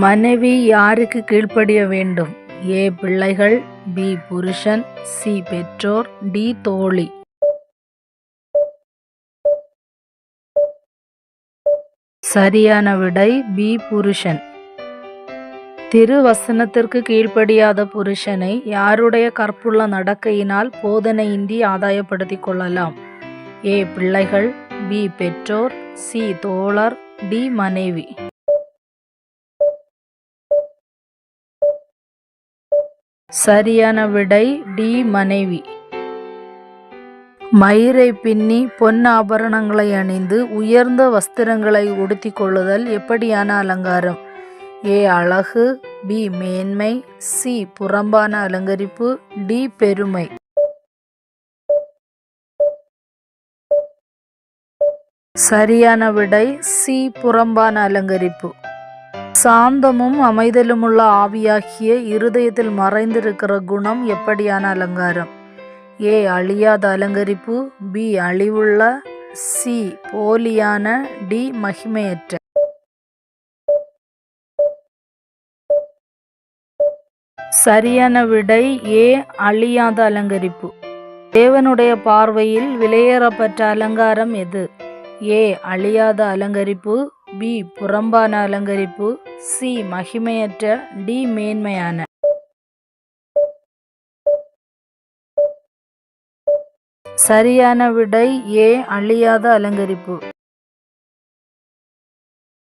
மனைவி யாருக்கு கீழ்ப்படிய வேண்டும்? ஏ பிள்ளைகள் பி புருஷன் சி பெற்றோர் டி தோழி. சரியான விடை பி புருஷன். திருவசனத்திற்கு கீழ்ப்படியாத புருஷனை யாருடைய கற்புள்ள நடக்கையினால் போதனையின்றி ஆதாயப்படுத்திக் கொள்ளலாம்? ஏ பிள்ளைகள் பி பெற்றோர் சி தோழர் டி மனைவி. சரியான விடை டி மனைவி. மயிரை பின்னி பொன் ஆபரணங்களை அணிந்து உயர்ந்த வஸ்திரங்களை உடுத்தி கொள்ளுதல் எப்படியான அலங்காரம்? ஏ அழகு பி மேன்மை சி புறம்பான அலங்கரிப்பு டி பெருமை. சரியான விடை சி புறம்பான அலங்கரிப்பு. சாந்தமும் அமைதலுமுள்ள ஆவியாகிய இருதயத்தில் மறைந்திருக்கிற குணம் எப்படியான அலங்காரம்? ஏ அழியாத அலங்கரிப்பு. பி அழிவுள்ள. சி போலியான. டி மகிமையற்ற. சரியான விடை. ஏ அழியாத அலங்கரிப்பு. தேவனுடைய பார்வையில் விலையேறப்பட்ட அலங்காரம் எது? ஏ அழியாத அலங்கரிப்பு. பி. புறம்பான அலங்கரிப்பு சி. மகிமையற்ற டி. மேன்மையான. சரியான விடை ஏ. அழியாத அலங்கரிப்பு.